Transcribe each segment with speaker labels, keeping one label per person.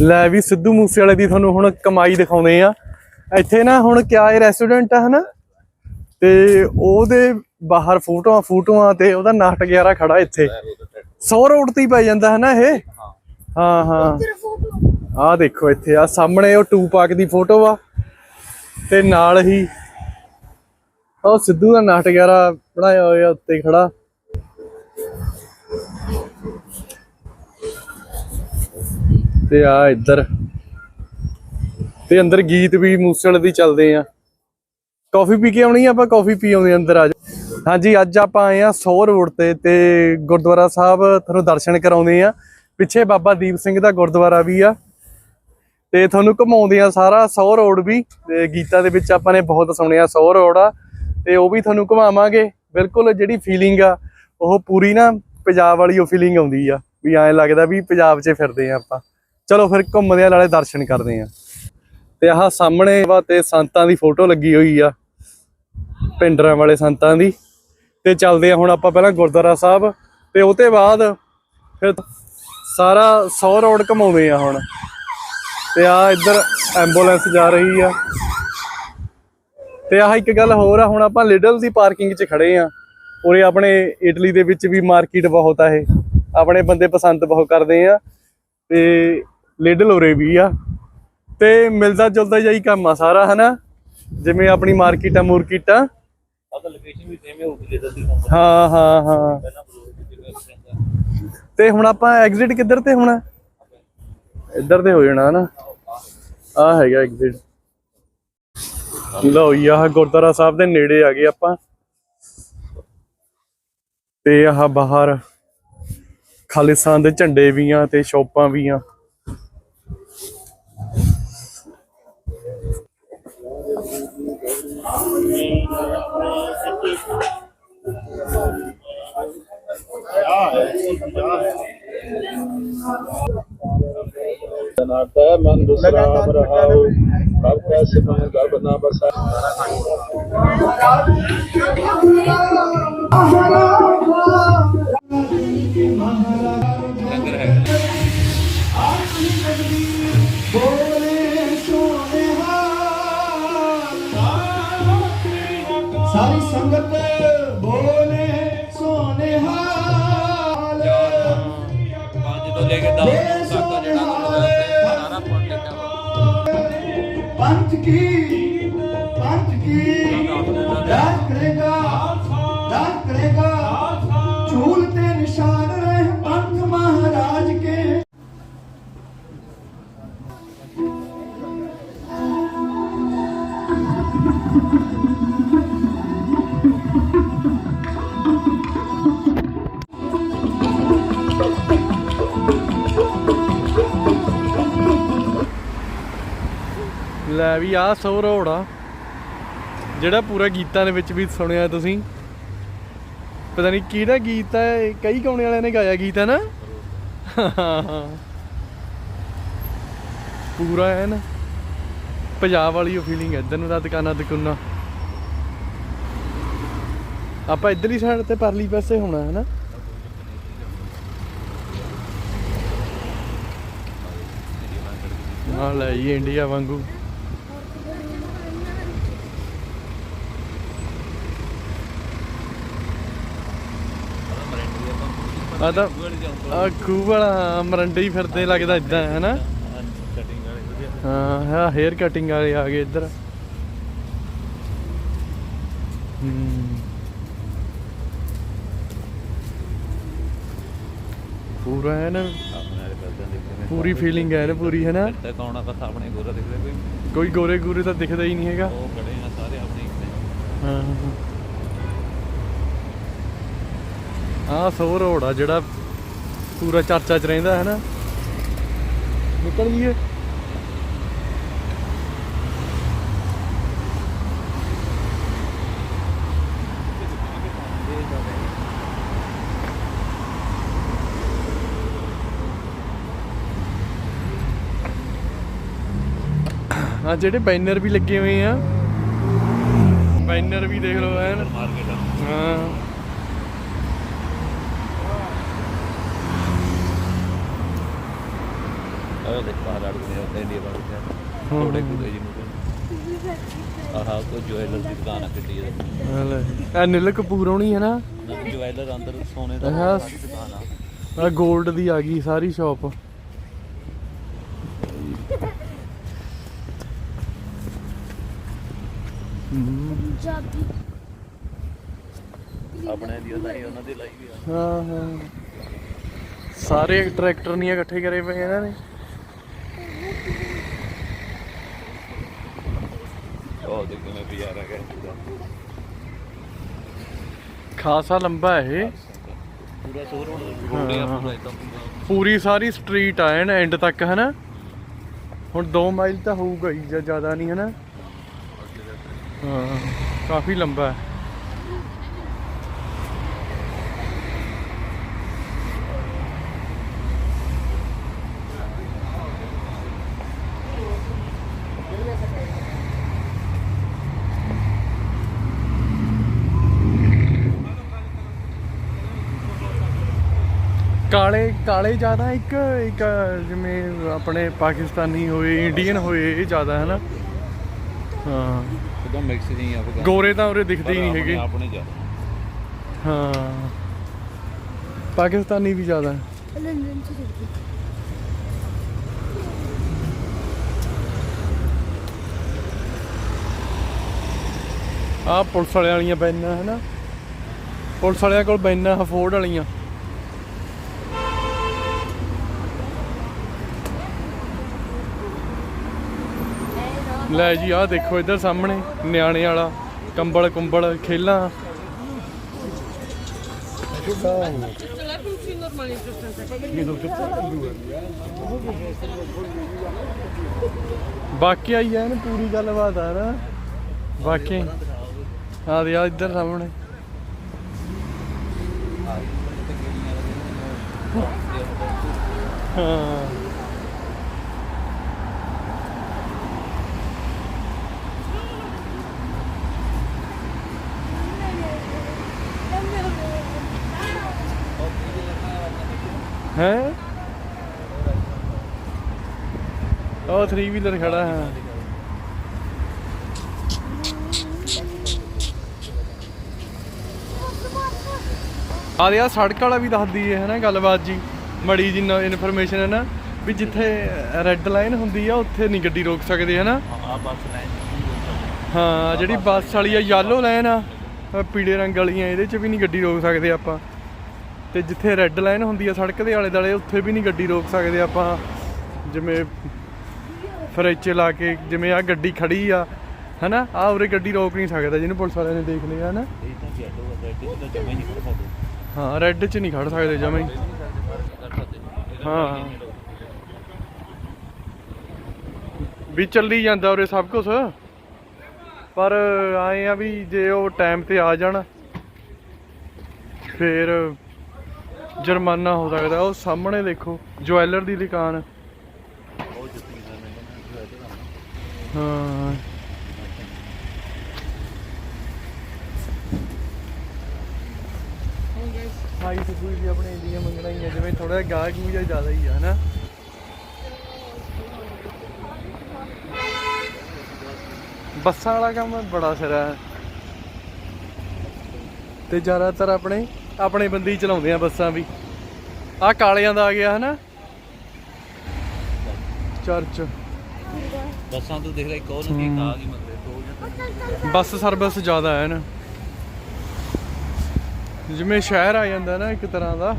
Speaker 1: ਲੈ ਵੀ ਸਿੱਧੂ ਮੂਸੇ ਵਾਲੇ ਦੀ ਤੁਹਾਨੂੰ ਹੁਣ ਕਮਾਈ ਦਿਖਾਉਂਦੇ ਆ। ਇੱਥੇ ਨਾ ਹੁਣ ਕਿਆ ਇਹ ਰੈਸਟੋਰੈਂਟ ਆ, ਹਨਾ? ਤੇ ਉਹਦੇ ਬਾਹਰ ਫੋਟੋਆਂ ਫੋਟੋਆਂ ਤੇ ਉਹਦਾ ਨਾਟਕ ਯਾਰਾ ਖੜਾ ਇੱਥੇ। 100 ਰੋਡ ਤੇ ਹੀ ਪੈ ਜਾਂਦਾ, ਹਨਾ ਇਹ? ਹਾਂ ਹਾਂ। ਆਹ ਦੇਖੋ ਇੱਥੇ ਆ ਸਾਹਮਣੇ ਉਹ ਟੂ ਪਾਕ ਦੀ ਫੋਟੋ ਆ। ਤੇ ਨਾਲ ਹੀ ਉਹ ਸਿੱਧੂ ਦਾ ਨਾਟ ਯਾਰਾ ਬਣਾਇਆ ਹੋਇਆ ਉੱਤੇ ਖੜਾ। ਤੇ ਆ ਇੱਧਰ। ਤੇ ਅੰਦਰ ਗੀਤ ਵੀ ਮੂਸਲ ਦੀ ਚੱਲਦੇ ਆ। ਕਾਫੀ ਪੀ ਕੇ ਆਉਣੀ ਆਪਾਂ? ਕਾਫੀ ਪੀ ਆਉਂਦੇ ਆ ਅੰਦਰ ਆ ਜਾ। ਹਾਂਜੀ, ਅੱਜ ਆਪਾਂ ਆਏ ਆ 100 ਰੋਡ ਤੇ ਤੇ ਗੁਰਦੁਆਰਾ ਸਾਹਿਬ ਤੁਹਾਨੂੰ ਦਰਸ਼ਨ ਕਰਾਉਂਦੇ ਆ। ਪਿੱਛੇ ਬਾਬਾ ਦੀਪ ਸਿੰਘ ਦਾ ਗੁਰਦੁਆਰਾ ਵੀ ਆ। ਤੇ ਤੁਹਾਨੂੰ ਘੁਮਾਉਂਦੇ ਆ ਸਾਰਾ 100 ਰੋਡ ਵੀ। ਤੇ ਗੀਤਾਂ ਦੇ ਵਿੱਚ ਆਪਾਂ ਨੇ ਬਹੁਤ ਸੁਣਿਆ 100 ਰੋਡ ਆ। ਤੇ ਉਹ ਵੀ ਤੁਹਾਨੂੰ ਘੁਮਾਵਾਂਗੇ। ਬਿਲਕੁਲ ਜਿਹੜੀ ਫੀਲਿੰਗ ਆ, ਉਹ ਪੂਰੀ ਨਾ ਪੰਜਾਬ ਵਾਲੀ ਉਹ ਫੀਲਿੰਗ ਆਉਂਦੀ ਆ। ਵੀ ਐਂ ਲੱਗਦਾ ਵੀ ਪੰਜਾਬ 'ਚ ਫਿਰਦੇ ਆ ਆਪਾਂ। ਚਲੋ ਫਿਰ ਘੁੰਮਦੇ ਆ, ਨਾਲੇ ਦਰਸ਼ਨ ਕਰਦੇ ਆ। ਤੇ ਆਹ ਸਾਹਮਣੇ ਵਾ ਤੇ ਸੰਤਾਂ ਦੀ ਫੋਟੋ ਲੱਗੀ ਹੋਈ ਆ, ਪਿੰਡਰਾਂ ਵਾਲੇ ਸੰਤਾਂ ਦੀ। ਤੇ ਚੱਲਦੇ ਆ ਹੁਣ ਆਪਾਂ ਪਹਿਲਾਂ ਗੁਰਦੁਆਰਾ ਸਾਹਿਬ, ਤੇ ਉਹ ਤੇ ਬਾਅਦ ਫਿਰ ਸਾਰਾ 100 ਰੋਡ ਘਮਾਉਂਦੇ ਆ ਹੁਣ। ਤੇ ਆ ਇੱਧਰ ਐਂਬੂਲੈਂਸ ਜਾ ਰਹੀ ਆ। ਤੇ ਆਹ ਇੱਕ ਗੱਲ ਹੋਰ ਆ, ਹੁਣ ਆਪਾਂ ਲਿਡਲ ਦੀ ਪਾਰਕਿੰਗ 'ਚ ਖੜੇ ਆ। ਉਰੇ ਆਪਣੇ ਇਟਲੀ ਦੇ ਵਿੱਚ ਵੀ ਮਾਰਕੀਟ ਬਹੁਤ ਆ ਇਹ। ਆਪਣੇ ਬੰਦੇ ਪਸੰਦ ਬਹੁਤ ਕਰਦੇ ਆ। ਤੇ ਲਿਡਲ ਉਰੇ ਵੀ ਆ। ਤੇ ਮਿਲਦਾ ਜੁਲਦਾ ਹੀ ਕੰਮ ਆ ਸਾਰਾ ਹਨਾ? ਜਿਵੇਂ ਆਪਣੀ ਮਾਰਕੀਟ ਆ। ਮੂਰਕੀਟ ਹਾਂ ਹਾਂ। ਹਾਂ ਤੇ ਹੁਣ ਆਪਾਂ ਐਗਜ਼ਿਟ ਕਿੱਧਰ ਤੇ ਹੋਣਾ? ਇੱਧਰ ਤੇ ਹੋ ਜਾਣਾ ਹਨਾ? ਆ ਹੈਗਾ ਐਗਜ਼ਿਟ ਲਓ ਆਹ ਗੁਰਦੁਆਰਾ ਸਾਹਿਬ ਦੇ ਨੇੜੇ ਆ ਗਏ ਆਪਾਂ। ਤੇ ਆਹ ਬਾਹਰ ਖਾਲਿਸਤਾਨ ਦੇ ਝੰਡੇ ਵੀ ਆ ਤੇ ਸ਼ੋਪਾਂ ਵੀ ਆ।
Speaker 2: जनाता मन दूसरा रहाओ अब कैसे मैं गर्भ ना बसा ਪੰਜ ਕੀ
Speaker 1: ਲੈ ਵੀ ਆਹ ਸੋ ਰੋਡ ਆ। ਜਿਹੜਾ ਪੂਰਾ ਗੀਤਾਂ ਦੇ ਵਿੱਚ ਵੀ ਸੁਣਿਆ ਤੁਸੀਂ। ਪਤਾ ਨਹੀਂ ਕਿਹੜਾ ਗੀਤ ਹੈ ਕਈ ਗਾਉਣੇ ਵਾਲਿਆਂ ਨੇ ਗਾਇਆ ਗੀਤ, ਹੈ ਨਾ? ਪੂਰਾ ਹੈ ਨਾ। ਪੰਜਾਬ ਵਾਲੀ ਉਹ ਫੀਲਿੰਗ ਇੱਧਰ ਨੂੰ ਤਾਂ ਦੁਕਾਨਾਂ ਦੁਕਾਨਾਂ ਆਪਾਂ ਇੱਧਰਲੀ ਸਾਈਡ ਤੇ ਪਰਲੀ ਪਾਸੇ ਹੋਣਾ, ਹੈ ਨਾ? ਹਾਂ ਲੈ ਜੀ ਇੰਡੀਆ ਵਾਂਗੂ। ਆ ਤਾਂ ਆ ਖੂਬ ਵਾਲਾ ਮਰੰਡੇ ਹੀ ਫਿਰਦੇ ਲੱਗਦਾ ਇਦਾਂ ਹੈ ਨਾ
Speaker 2: ਕਟਿੰਗ ਵਾਲੇ ਵਧੀਆ
Speaker 1: ਹਾਂ ਹਾਂ ਹੇਅਰ ਕਟਿੰਗ ਵਾਲੇ ਆ ਗਏ ਇੱਧਰ। ਹੂੰ। ਪੂਰਾ ਹੈ ਨਾ ਪੂਰੀ ਫੀਲਿੰਗ ਹੈ ਨਾ ਪੂਰੀ ਹੈ ਨਾ
Speaker 2: ਤੇ ਕੌਣਾ ਬਸ ਆਪਣੇ ਗੋਰਾ ਦਿਖਦੇ ਕੋਈ
Speaker 1: ਕੋਈ ਗੋਰੇ ਗੂਰੇ ਤਾਂ ਦਿਖਦਾ ਹੀ ਨਹੀਂ ਹੈਗਾ।
Speaker 2: ਉਹ ਖੜੇ ਆ ਸਾਰੇ ਆਪਣੇ ਇੱਕ
Speaker 1: ਹਾਂ। ਆ ਸੋ ਰੋਡ ਆ ਜਿਹੜਾ ਪੂਰਾ ਚਰਚਾ ਚ ਰਹਿੰਦਾ ਹੈ ਨਾ। ਨਿਕਲ ਗਈ ਆ ਜਿਹੜੇ ਬੈਨਰ ਵੀ ਲੱਗੇ ਹੋਏ ਆ। ਬੈਨਰ ਵੀ ਦੇਖ ਲਓ ਐਨ। ਹਾਂ।
Speaker 2: ਉਹ ਦੇਖ ਬਾਹਰ ਅੜ ਗਏ ਉੱਤੇ ਇੰਡੀਆ ਬਾਹਰ ਗਿਆ ਥੋੜੇ ਕੁਦੇ ਜੀ ਨੂੰ ਆਹਾ ਕੋ ਜੁਐਲਰ ਦੀ ਦੁਕਾਨ ਆ ਕਿੱਡੀ ਹੈ
Speaker 1: ਇਹ ਨਿਲ ਕਪੂਰ ਹੋਣੀ ਹੈ ਨਾ?
Speaker 2: ਜੁਐਲਰ ਅੰਦਰ ਸੋਨੇ ਦਾ ਦੁਕਾਨ ਆ।
Speaker 1: ਆ 골ਡ ਦੀ ਆ ਗਈ ਸਾਰੀ ਸ਼ਾਪ
Speaker 3: ਪੰਜਾਬੀ
Speaker 2: ਆਪਣੇ ਦੀ ਉਹਨਾਂ ਦੀ ਉਹਨਾਂ ਦੀ ਲਾਈ ਵੀ ਆ।
Speaker 1: ਹਾਂ ਹਾਂ। ਸਾਰੇ ਟਰੈਕਟਰ ਨਹੀਂ ਇਕੱਠੇ ਕਰੇ ਪਏ ਇਹਨਾਂ ਨੇ।
Speaker 2: ਉਹ ਦੇਖ ਮੈਂ
Speaker 1: ਖਾਸਾ ਲੰਬਾ ਹੈ ਇਹ।
Speaker 2: ਪੂਰਾ ਸ਼ੋਰ ਰੋਡ ਆ ਪੂਰਾ ਇਦਾਂ ਪੂਰਾ।
Speaker 1: ਪੂਰੀ ਸਾਰੀ ਸਟਰੀਟ ਆ ਐਨ ਐਂਡ ਤੱਕ ਹੈ ਨਾ ਹੁਣ 2 ਮਾਈਲ ਤਾਂ ਹੋਊਗਾ ਹੀ ਜਾਂ ਜ਼ਿਆਦਾ ਨਹੀਂ ਹੈ ਨਾ ਹਾਂ ਕਾਫੀ ਲੰਬਾ ਹੈ। ਕਾਲੇ ਕਾਲੇ ਜ਼ਿਆਦਾ ਇੱਕ ਇੱਕ ਜਿਵੇਂ ਆਪਣੇ ਪਾਕਿਸਤਾਨੀ ਹੋਏ ਇੰਡੀਅਨ ਹੋਏ ਇਹ ਜ਼ਿਆਦਾ ਹੈ ਨਾ। ਹਾਂ।
Speaker 2: ਉਹਦਾ ਮਿਕਸ ਨਹੀਂ ਆ
Speaker 1: ਗੋਰੇ ਤਾਂ ਉਰੇ ਦਿਖਦੇ ਹੀ ਨਹੀਂ ਹੈਗੇ।
Speaker 2: ਆਪਣੇ
Speaker 1: ਹਾਂ। ਪਾਕਿਸਤਾਨੀ ਵੀ ਜ਼ਿਆਦਾ
Speaker 3: ਲੰਡਨ ਚ ਰਹਿੰਦੀ
Speaker 1: ਆਹ ਪੁਲਿਸ ਵਾਲਿਆਂ ਵਾਲੀਆਂ ਬੈਨਾਂ ਹੈ ਨਾ। ਪੁਲਿਸ ਵਾਲਿਆਂ ਕੋਲ ਬੈਨਾਂ ਅਫੋਰਡ ਵਾਲੀਆਂ। ਲੈ ਜੀ, ਆਹ ਦੇਖੋ ਇੱਧਰ ਸਾਹਮਣੇ, ਨਿਆਣੇ ਵਾਲਾ, ਕੰਬਲ ਕੁੰਬਲ, ਖੇਲਾਂ। ਬਾਕੀ ਆਈ ਐਨ ਪੂਰੀ ਗੱਲਬਾਤ ਆ ਨਾ। ਬਾਕੀ ਆ ਦੇ ਆ ਇੱਧਰ ਸਾਹਮਣੇ। ਹਾਂ। ਹੈ? ਉਹ 3 ਵੀਲਰ ਖੜਾ ਹੈ। ਆ ਦੇ ਆ ਸੜਕ ਵਾਲਾ ਵੀ ਦੱਸਦੀ ਹੈ ਨਾ ਗੱਲਬਾਤ ਜੀ। ਮੜੀ ਜੀ ਇਨਫੋਰਮੇਸ਼ਨ ਹੈ ਨਾ ਵੀ ਜਿੱਥੇ ਰੈੱਡ ਲਾਈਨ ਹੁੰਦੀ ਆ ਉੱਥੇ ਨਹੀਂ ਗੱਡੀ ਰੋਕ ਸਕਦੇ ਹੈ ਨਾ?
Speaker 2: ਆ ਬੱਸ ਲਾਈਨ
Speaker 1: ਹਾਂ ਜਿਹੜੀ ਬੱਸ ਵਾਲੀ ਆ ਯੈਲੋ ਲਾਈਨ ਆ ਪੀਲੇ ਰੰਗ ਵਾਲੀਆਂ ਇਹਦੇ 'ਚ ਵੀ ਨਹੀਂ ਗੱਡੀ ਰੋਕ ਸਕਦੇ ਆਪਾਂ। ਤੇ ਜਿੱਥੇ ਰੈੱਡ ਲਾਈਨ ਹੁੰਦੀ ਆ ਸੜਕ ਦੇ ਆਲੇ ਦੁਆਲੇ ਉੱਥੇ ਵੀ ਨਹੀਂ ਗੱਡੀ ਰੋਕ ਸਕਦੇ ਆਪਾਂ। ਜਿਵੇਂ ਫਰੇਚੇ ਲਾ ਕੇ ਜਿਵੇਂ ਆ ਗੱਡੀ ਖੜੀ ਆ ਹਨਾ? ਆ ਉਰੇ ਗੱਡੀ ਰੋਕ ਨਹੀਂ ਸਕਦਾ ਜਿਹਨੂੰ ਪੁਲਿਸ ਵਾਲਿਆਂ ਨੇ ਦੇਖ ਲਿਆ ਹਨਾ?
Speaker 2: ਇਹ ਤਾਂ ਜੈਲੋ ਆ ਰੈਡ ਤਾਂ ਜਮਾ ਹੀ ਨਹੀਂ ਕਰ ਸਕਦੇ।
Speaker 1: ਹਾਂ ਰੈੱਡ 'ਚ ਨਹੀਂ ਖੜ ਸਕਦੇ ਜਮਾਂ ਹਾਂ। ਵੀ ਚੱਲੀ ਜਾਂਦਾ ਉਰੇ ਸਭ ਕੁਝ ਪਰ ਆਏ ਆ ਵੀ ਜੇ ਉਹ ਟਾਈਮ ਤੇ ਆ ਜਾਣ ਫਿਰ ਜੁਰਮਾਨਾ ਹੋ ਸਕਦਾ ਉਹ ਸਾਹਮਣੇ ਦੇਖੋ ਜੁਐਲਰ ਦੀ ਦੁਕਾਨ। ਹਾਂ। ਹਾਈ ਕੋਈ ਵੀ ਆਪਣੇ ਇੰਡੀਆ ਮੰਗਣਾ ਹੀ ਆ ਜਿਵੇਂ ਥੋੜਾ ਗਾਹ ਗੂ ਜਿਹਾ ਜ਼ਿਆਦਾ ਹੀ ਆ ਹਨਾ? ਬੱਸਾਂ ਵਾਲਾ ਕੰਮ ਬੜਾ ਸਿਰਾ ਹੈ। ਤੇ ਜ਼ਿਆਦਾਤਰ ਆਪਣੇ ਆਪਣੇ ਬੰਦੇ ਚਲਾਉਂਦੇ ਆ ਬੱਸਾਂ ਵੀ। ਆਹ ਕਾਲਿਆਂ ਦਾ ਆ ਗਿਆ ਹਨਾ? ਚਰਚ।
Speaker 2: ਬੱਸਾਂ ਤੋਂ ਦੇਖ ਲੈ ਇੱਕ ਉਹ ਨਦੀ ਆ ਗਈ ਮਗਰੇ ਦੋ
Speaker 1: ਬੱਸ ਸਰਵਿਸ ਜ਼ਿਆਦਾ ਹੈ ਨਾ। ਜਿਵੇਂ ਸ਼ਹਿਰ ਆ ਜਾਂਦਾ ਨਾ ਇੱਕ ਤਰ੍ਹਾਂ ਦਾ।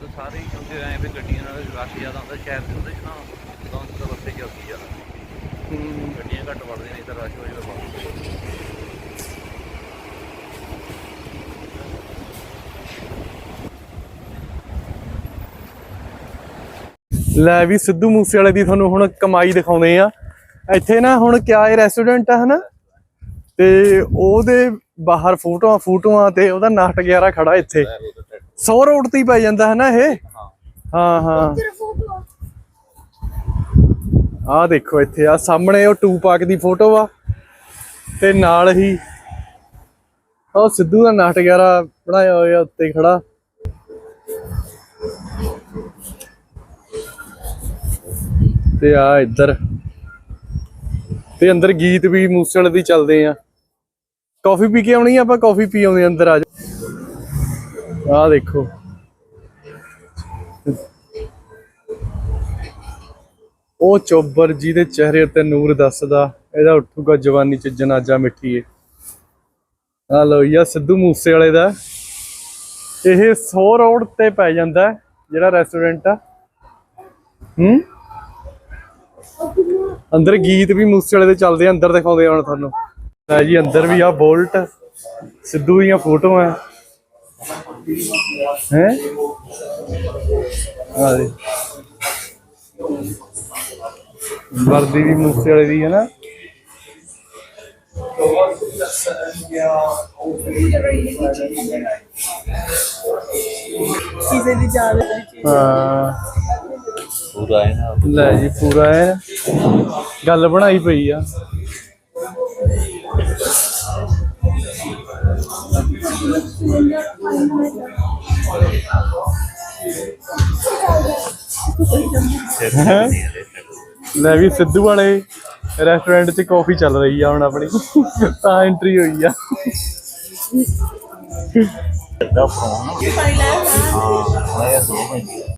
Speaker 2: ਤਾਂ ਸਾਰੇ ਹੀ ਹੁੰਦੇ ਐ ਵੀ ਗੱਡੀਆਂ ਨਾਲ ਰਸ਼ ਜ਼ਿਆਦਾ ਹੁੰਦਾ ਸ਼ਹਿਰ ਦੇ ਉਹਦੇ ਚ ਨਾ ਤਾਂ ਤਾਂ ਬੱਸੇ ਚੱਲਦੀ ਜ਼ਿਆਦਾ ਗੱਡੀਆਂ ਘੱਟ ਵੜਦੀਆਂ ਨਹੀਂ ਤਾਂ ਰਸ਼ ਹੋ ਜਾਵੇ
Speaker 1: ਲੈ ਵੀ ਸਿੱਧੂ ਮੂਸੇ ਵਾਲੇ ਦੀ ਤੁਹਾਨੂੰ ਹੁਣ ਕਮਾਈ ਦਿਖਾਉਂਦੇ ਆ। ਇੱਥੇ ਨਾ ਹੁਣ ਕਿਆ ਇਹ ਰੈਸਟੋਰੈਂਟ ਆ ਹਨਾ? ਤੇ ਉਹਦੇ ਬਾਹਰ ਫੋਟੋਆਂ ਫੋਟੋਆਂ ਤੇ ਉਹਦਾ ਨਾਟਕ ਗਿਆਰਾ ਖੜਾ ਇੱਥੇ। 100 ਰੋਡ ਤੇ ਹੀ ਪੈ ਜਾਂਦਾ ਹਨਾ ਇਹ? ਹਾਂ। ਹਾਂ
Speaker 3: ਆ
Speaker 1: ਆਹ ਦੇਖੋ ਇੱਥੇ ਆ ਸਾਹਮਣੇ ਉਹ ਟੂ ਪਾਕ ਦੀ ਫੋਟੋ ਆ। ਤੇ ਨਾਲ ਹੀ ਉਹ ਸਿੱਧੂ ਦਾ ਨਾਟਕ ਗਿਆਰਾ ਬਣਾਇਆ ਹੋਇਆ ਉੱਤੇ ਖੜਾ। ਤੇ ਆ ਇੱਧਰ। ਤੇ ਅੰਦਰ ਗੀਤ ਵੀ ਮੂਸੇ ਵਾਲੇ ਦੀ ਚੱਲਦੇ ਆ। ਕਾਫੀ ਪੀ ਕੇ ਆਉਣੀ ਆ ਆਪਾਂ? ਕਾਫੀ ਪੀ ਆਉਂਦੇ ਅੰਦਰ ਆ ਜਾ। ਆ ਦੇਖੋ। ਉਹ ਚੋਬਰ ਜਿਹਦੇ ਚਿਹਰੇ ਉੱਤੇ ਨੂਰ ਦੱਸਦਾ, ਇਹਦਾ ਉੱਠੂਗਾ ਜਵਾਨੀ ਚ ਜਨਾਜਾ ਮਿੱਠੀਏ। ਆ ਲੋ ਯਾ ਸਿੱਧੂ ਮੂਸੇ ਵਾਲੇ ਦਾ। ਇਹ 100 ਰੋਡ ਤੇ ਪੈ ਜਾਂਦਾ, ਜਿਹੜਾ ਰੈਸਟੋਰੈਂਟ ਆ। ਹੂੰ? ਅੰਦਰ ਗੀਤ ਵੀ ਮੂਸੇ ਵਾਲੇ ਦੇ ਚੱਲਦੇ ਆ ਅੰਦਰ ਦਿਖਾਉਂਦੇ ਆ ਹੁਣ ਤੁਹਾਨੂੰ। ਲੈ ਜੀ ਅੰਦਰ ਵੀ ਆ ਬੋਲਟ ਸਿੱਧੂ ਦੀਆਂ ਫੋਟੋਆਂ। ਹੈ? ਆ ਦੇ ਵਰਦੀ ਵੀ ਮੂਸੇ ਵਾਲੇ ਦੀ ਹੈ ਨਾ।
Speaker 4: ਕਿਸੇ ਦੀ ਜਾਨ
Speaker 1: ਹਾਂ।
Speaker 2: ਪੂਰਾ ਹੈ ਨਾ?
Speaker 1: ਲੈ ਜੀ ਪੂਰਾ ਹੈ ਗੱਲ ਬਣਾਈ ਪਈ ਆ? ਲੈ ਵੀ ਸਿੱਧੂ ਵਾਲੇ ਰੈਸਟੋਰੈਂਟ 'ਚ ਕਾਫੀ ਚੱਲ ਰਹੀ ਆ ਹੁਣ ਆਪਣੀ। ਤਾਂ ਐਂਟਰੀ ਹੋਈ ਆ।
Speaker 2: ਦਾ ਫੋਨ ਹਾਂ ਆਇਆ ਦੋ ਮਿੰਟ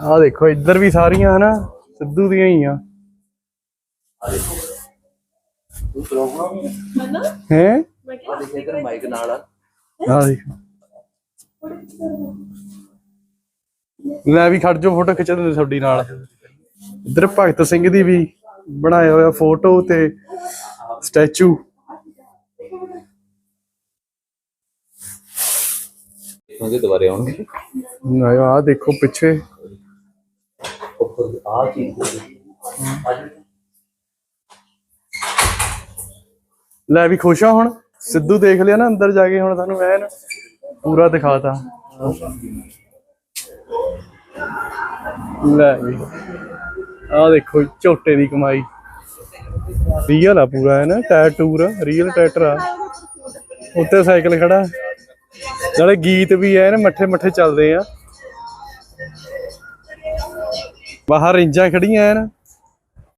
Speaker 1: ਆ ਦੇਖੋ, ਇੱਧਰ ਵੀ ਸਾਰੀਆਂ ਹਨਾ, ਸਿੱਧੂ ਦੀਆਂ ਹੀ ਆ। ਹੈ?
Speaker 2: ਇਧਰ ਮਾਈਕ ਨਾਲ ਆ
Speaker 1: ਆ ਦੇਖੋ। ਲੈ ਵੀ ਖੜ ਜੋ ਫੋਟੋ ਖਿੱਚ ਦਿੰਦੇ ਤੁਹਾਡੀ ਨਾਲ। ਇੱਧਰ ਭਗਤ ਸਿੰਘ ਦੀ ਵੀ ਬਣਾਇਆ ਹੋਇਆ ਫੋਟੋ ਤੇ ਸਟੈਚੂ।
Speaker 2: ਉਹਦੇ ਦੁਬਾਰੇ ਆਉਣਗੇ।
Speaker 1: ਨਾ ਆ ਦੇਖੋ ਪਿੱਛੇ।
Speaker 2: ਆ ਚੀਜ਼
Speaker 1: ਲੈ ਵੀ ਖੁਸ਼ ਆ ਹੁਣ। ਸਿੱਧੂ ਦੇਖ ਲਿਆ ਨਾ, ਅੰਦਰ ਜਾ ਕੇ ਹੁਣ ਤੁਹਾਨੂੰ ਐਨ ਪੂਰਾ ਦਿਖਾਤਾ। ਲੈ ਵੀ। ਆ ਦੇਖੋ ਝੋਟੇ ਦੀ ਕਮਾਈ। ਰੀਅਲ ਆ ਪੂਰਾ ਹੈ ਨਾ ਟਾਇਰ ਟੂਰ ਰੀਅਲ ਟਰੈਕਟਰ ਆ। ਉੱਤੇ ਸਾਈਕਲ ਖੜਾ। ਨਾਲੇ ਗੀਤ ਵੀ ਐ ਨਾ ਮੱਠੇ ਮੱਠੇ ਚੱਲਦੇ ਆ। ਬਾਹਰ ਰਿੰਜਾਂ ਖੜੀਆਂ ਐਨ।